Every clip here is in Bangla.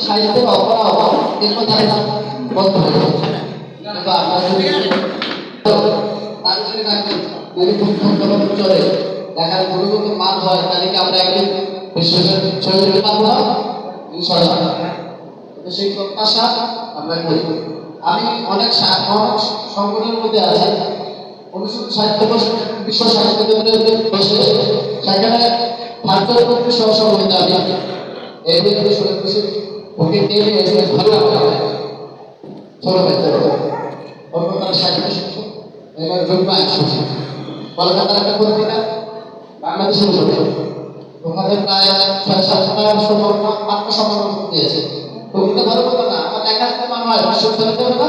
সাহিত্যের অপরাধ এর কথা বলতে হবে বা তার জন্য যদি পুস্তক চলে দেখার গুণগত তাহলে কি আমরা একদিন বিশ্বের ছয় যেতে পারব না সেই প্রত্যাশা আমরা আমি অনেক অনেক সংগঠনের মধ্যে আছি। সাহিত্য বিশ্ব সাহিত্য কেন্দ্রের বসে সেখানে ভারতের প্রতি সহসভাপতি আমি দিকে শুনে ওকে এসে ভালো ছোট বাচ্চা কলকাতার সাহিত্য শিক্ষক, এবার জন্মা একসাথে কলকাতার একটা পত্রিকা, বাংলাদেশের ছোট ওখানে প্রায় ছয় সাতটা সম্পর্ক আত্মসমর্পণ দিয়েছে। ভালো কথা না, আমার দেখা হয় বিশ্ববিদ্যালয়তে হবে না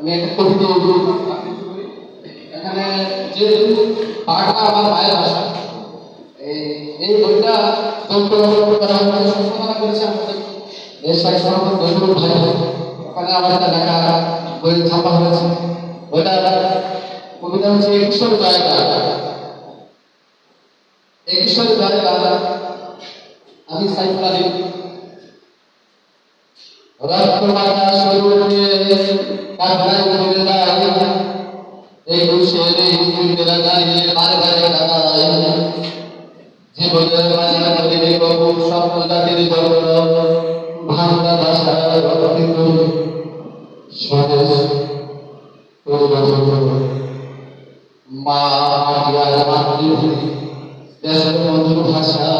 আমি একটা কবিতা এখানে যেহেতু পাঠটা আমার মায়ের ভাষা, এই বইটা সম্পাদনা করেছে আমাদের ভাই ওখানে আমার একটা লেখা বই ছাপা হয়েছে। ওইটা কবিতা হচ্ছে একুশের জায়গা একুশের জায়গা আমি সাইফুল আলী রক্ত মাথা শরীরে কাঁধনায় ঘুরে যায় একুশের এই ফুলেরা দাঁড়িয়ে বারে বারে কাদায় জীবনের মাঝে নদীর কবু স্বপ্ন জাতির জগৎ ভাঙা ভাষা রক্তিত স্বদেশ মাতৃভূমি দেশের মধুর ভাষা,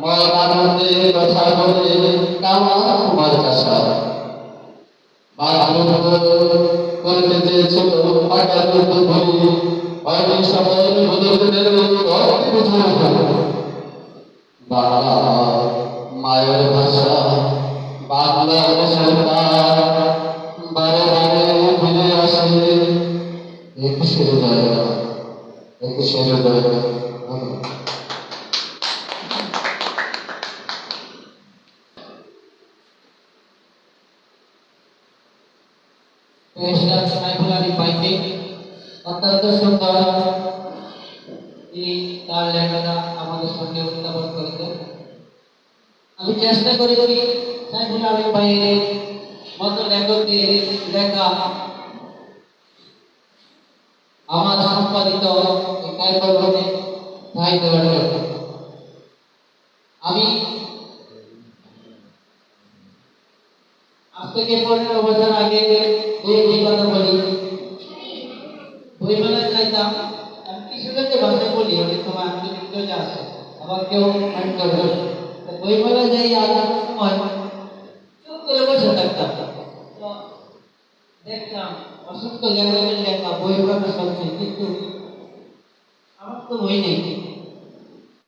মন আনন্দে কথা বলে কামা তোমার কাছা বাধ্য করতে চেয়েছিল পাকার ধরি হয়নি সকল বদলের রক্ত বুঝানো বাংলা মায়ের ভাষা বাংলাদেশের প্রাণ বারে বারে ফিরে আসে একুশের জায়গা একুশের জায়গা পেশার সাইফুল পাইকে। অত্যন্ত সুন্দর তার লেখাটা আমাদের সামনে উপস্থাপন করেছেন। আমি চেষ্টা করেছি সাইফুল আলী ভাইয়ের মতো লেখা আমার সম্পাদিত এই কাব্যগ্রন্থে ঠাঁই দেওয়ার জন্য আমি আজ থেকে পনেরো বছর আগে এই এই কথা বলি বইমেলায় চাইতাম আমি কৃষকদের ভাষায় বলি অনেক সময় আমি যদি কেউ আসে আবার কেউ মাইন্ড করবে তো বইমেলায় যাই আসার সময় চুপ করে বসে থাকতাম তো দেখলাম অসংখ্য লেখকের লেখা বই প্রকাশ হচ্ছে কিন্তু আমার তো বই নেই